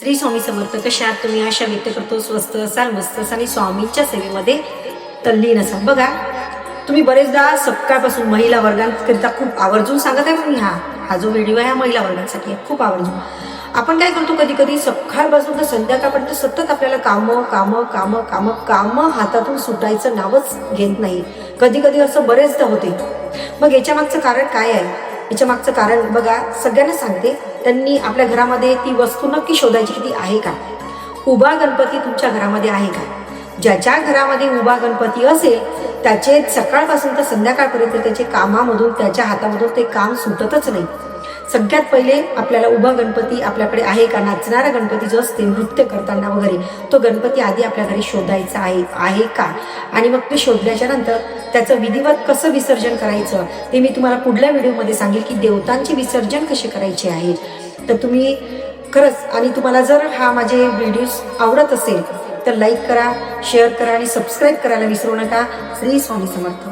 श्री स्वामी समर्थ कशा आहात तुम्ही आशा व्यक्त करतो? स्वस्त असाल मस्त असाल. आणि स्वामींच्या सेवेमध्ये तल्लीन असाल. बघा तुम्ही बरेचदा सकाळपासून महिला वर्गांकरिता खूप आवर्जून सांगत आहे मी हा हा जो व्हिडिओ आहे हा महिला वर्गांसाठी आहे. खूप आवर्जून. आपण काय करतो कधी कधी? सकाळपासून तर संध्याकाळपर्यंत सतत आपल्याला कामं कामं कामं कामं कामं हातातून सुटायचं नावच घेत नाही कधी कधी असं बरेचदा होते. मग याच्या मागचं कारण काय आहे? याच्या मागचं कारण बघा सगळ्यांना सांगते त्यांनी आपल्या घरामध्ये ती वस्तू नक्की शोधायची की ती आहे का? उभा गणपती तुमच्या घरामध्ये आहे का? ज्याच्या घरामध्ये उभा गणपती असेल त्याचे सकाळपासून तर संध्याकाळपर्यंत त्याचे कामामधून त्याच्या हातामधून ते काम सुटतच नाही. सगळ्यात पहिले आपल्याला उभा गणपती आपल्याकडे आहे का? नाचणारा गणपती जो असते नृत्य करताना वगैरे तो गणपती आधी आपल्या घरी शोधायचा आहे आहे का? आणि मग ते शोधल्याच्या नंतर त्याचं विधिवत कसं विसर्जन करायचं ते मी तुम्हाला पुढल्या व्हिडिओमध्ये सांगेल की देवतांचे विसर्जन कसे करायचे आहे. तर तुम्ही खरंच आणि तुम्हाला जर हा माझे व्हिडिओज आवडत असेल तर लाईक करा शेअर करा आणि सबस्क्राईब करायला विसरू नका. श्री स्वामी समर्थ.